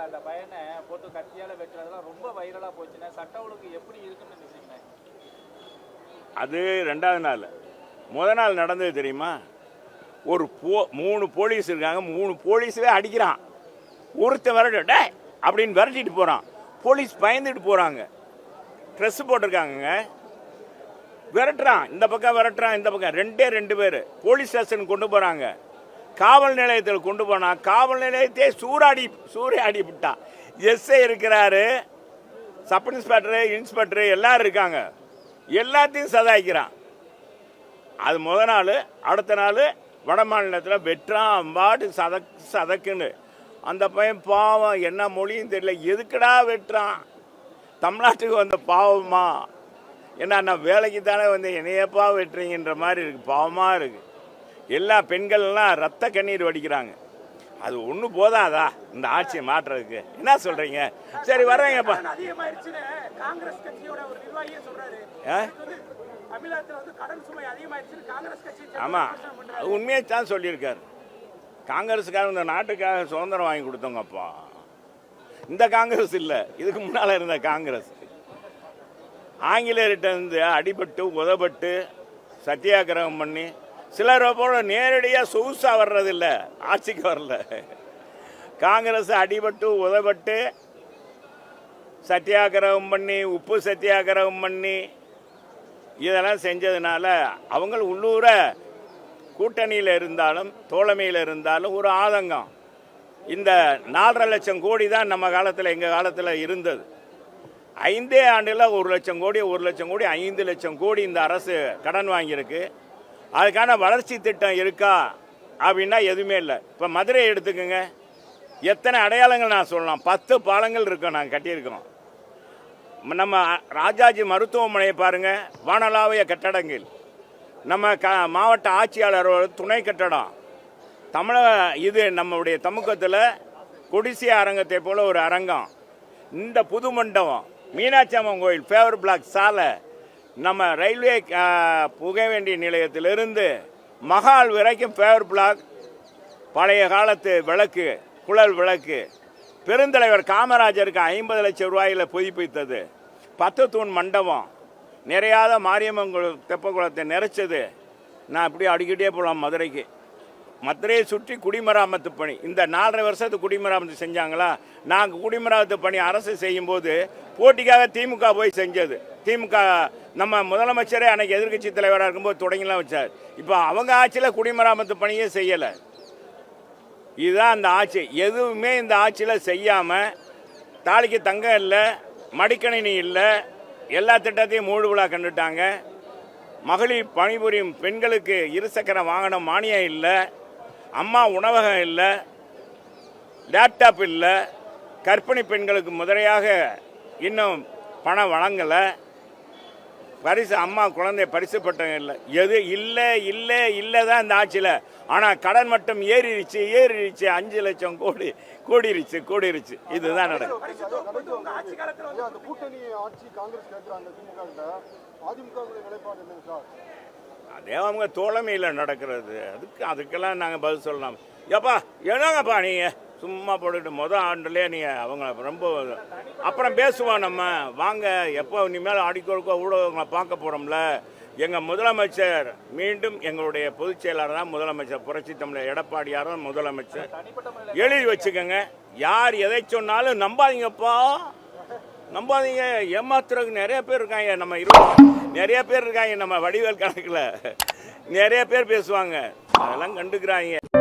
இருக்குல்ல அந்த பையனை போட்டு கத்தியால வெட்டுறதுலாம் ரொம்ப வைரலா போச்சுன்னா சட்ட ஒழுங்கு எப்படி இருக்குன்னு நினைக்கிறீங்க? அது ரெண்டாவது நாள். முத நாள் நடந்தது தெரியுமா? ஒரு போ மூணு போலீஸ் இருக்காங்க. மூணு போலீஸே அடிக்கிறான். ஒருத்தன் விரட்டு டே அப்படின்னு விரட்டிட்டு போகிறான் போலீஸ் பயந்துட்டு போகிறாங்க ட்ரெஸ் போட்டிருக்காங்கங்க. விரட்டுறான். இந்த பக்கம் விரட்டுறான் இந்த பக்கம். ரெண்டே ரெண்டு பேர். போலீஸ் ஸ்டேஷன் கொண்டு போகிறாங்க காவல் நிலையத்தில் கொண்டு போனா காவல் நிலையத்தையே சூறாடி சூறையாடி விட்டான் எஸ்ஐ இருக்கிறாரு சப் இன்ஸ்பெக்டரு இன்ஸ்பெக்டரு எல்லாரும் இருக்காங்க. எல்லாத்தையும் சதாய்க்கிறான். அது முத நாள் அடுத்த நாள் வட மாநிலத்தில் வெட்டுறான் பாட்டு சதக் சதக்குன்னு. அந்த பையன் பாவம் என்ன மொழியும் தெரியல. எதுக்குடா வெட்டுறான் தமிழ்நாட்டுக்கு வந்த பாவமா? ஏன்னா நான் வேலைக்கு தானே வந்து என்னையப்பா வெட்டுறீங்கன்ற மாதிரி இருக்கு. பாவமாக இருக்குது எல்லா பெண்கள்லாம் ரத்த கண்ணீர் வடிக்கிறாங்க. அது ஒன்று போதாதா? இந்த ஆட்சியை மாற்றுறதுக்கு. என்ன சொல்கிறீங்க சரி வர்றேங்கப்பா. ஆமாம் அது உண்மையை தான் சொல்லியிருக்காரு. காங்கிரஸுக்காக இந்த நாட்டுக்காக சுதந்திரம் வாங்கி கொடுத்தவங்கப்பா. இந்த காங்கிரஸ் இல்லை. இதுக்கு முன்னால் இருந்த காங்கிரஸ். ஆங்கிலேயர்கிட்ட இருந்து அடிபட்டு உதப்பட்டு சத்தியாகிரகம் பண்ணி சிலரை போல நேரடியாக சொகுசாக வர்றதில்ல. ஆட்சிக்கு வரல. காங்கிரஸ் அடிபட்டு உதப்பட்டு சத்தியாகிரகம் பண்ணி உப்பு சத்தியாகிரகம் பண்ணி இதெல்லாம் செஞ்சதுனால அவங்க உள்ளூர கூட்டணியில் இருந்தாலும் தோழமையில் இருந்தாலும் ஒரு ஆதங்கம். இந்த நாலரை லட்சம் கோடி தான் நம்ம காலத்தில் எங்கள் காலத்தில் இருந்தது. ஐந்தே ஆண்டில் ஒரு லட்சம் கோடி ஒரு லட்சம் கோடி ஐந்து லட்சம் கோடி இந்த அரசு கடன் வாங்கியிருக்கு. அதுக்கான வளர்ச்சி திட்டம் இருக்கா அப்படின்னா எதுவுமே இல்லை. இப்போ மதுரை எடுத்துக்கோங்க. எத்தனை அடையாளங்கள் நான் சொல்லலாம். பத்து பாலங்கள் இருக்கோம் நாங்கள் கட்டியிருக்கிறோம். நம்ம ராஜாஜி மருத்துவமனையை பாருங்கள் வானலாவிய கட்டடங்கள். நம்ம க மாவட்ட ஆட்சியாளரோட துணை கட்டடம். தமிழக இது நம்முடைய சமூகத்தில் கொடிசிய அரங்கத்தை போல் ஒரு அரங்கம். இந்த புது மண்டபம் மீனாட்சி அம்மன் கோயில் ஃபேவர் பிளாக் சாலை. நம்ம ரயில்வே புகை வேண்டிய நிலையத்திலிருந்து மகால் வரைக்கும் ஃபேவர் பிளாக் பழைய காலத்து விளக்கு குழல் விளக்கு. பெருந்தலைவர் காமராஜருக்கு ஐம்பது லட்சம் ரூபாயில் புதுப்பித்தது. பத்து தூண் மண்டபம். நிறையாத மாரியம்மன் தெப்பகுளத்தை நிறைச்சது. நான் அப்படியே அடிக்கிட்டே போகலாம் மதுரைக்கு. மதுரையை சுற்றி குடிமராமத்து பணி. இந்த நாலரை வருஷத்து குடிமராமத்து செஞ்சாங்களா? நாங்கள் குடிமராமத்து பணி அரசு செய்யும்போது போட்டிக்காக திமுக போய் செஞ்சது. திமுக நம்ம முதலமைச்சரே அன்னைக்கு எதிர்க்கட்சி தலைவராக இருக்கும்போது தொடங்கிலாம் வச்சார். இப்போ அவங்க ஆட்சியில் குடிமராமத்து பணியே செய்யலை. இதுதான் அந்த ஆட்சி. எதுவுமே இந்த ஆட்சியில் செய்யாமல் தாலிக்கு தங்கம் இல்லை மடிக்கணினி இல்லை எல்லா திட்டத்தையும் மூடு விழா கண்டுட்டாங்க. மகளிர் பணிபுரியும் பெண்களுக்கு இருசக்கர வாகனம் மானியம் இல்லை அம்மா உணவகம் இல்லை லேப்டாப் இல்லை கற்பிணி பெண்களுக்கு முதலையாக இன்னும் பணம் வழங்கலை. பரிசு அம்மா குழந்தை பரிசு பட்டம் இல்லை. எது? இல்லை இல்லை இல்லை தான் இந்த ஆட்சியில். ஆனால் கடன் மட்டும் ஏறிடுச்சு ஏறிடுச்சு அஞ்சு லட்சம் கோடி கூடிருச்சு கூடிருச்சு. இதுதான் நடக்கும் அதே அவங்க தோழமையில் நடக்கிறது. அதுக்கு அதுக்கெல்லாம் நாங்கள் பதில் சொல்லலாம். ஏப்பா என்னங்கப்பா நீங்கள் சும்மா போட்டுட்டு மொதல் ஆண்டுலேயே நீ அவங்க ரொம்ப அப்புறம் பேசுவோம் நம்ம. வாங்க எப்போ இனிமேல் அடிக்கொழுக்கோ ஊடகங்களை பார்க்க போகிறோம்ல எங்கள் முதலமைச்சர் மீண்டும் எங்களுடைய பொதுச் செயலாளர் தான் முதலமைச்சர். புரட்சி தமிழர் எடப்பாடியார் தான் முதலமைச்சர்? எழுதி வச்சுக்கோங்க. யார் எதை சொன்னாலும் நம்பாதீங்கப்பா. நம்பாதீங்க. ஏமாத்துறதுக்கு நிறைய பேர் இருக்காங்க. நம்ம இருபது நிறைய பேர் இருக்காங்க நம்ம வடிவேல் கணக்கில். நிறைய பேர் பேசுவாங்க. அதெல்லாம் கண்டுக்கிறாங்க.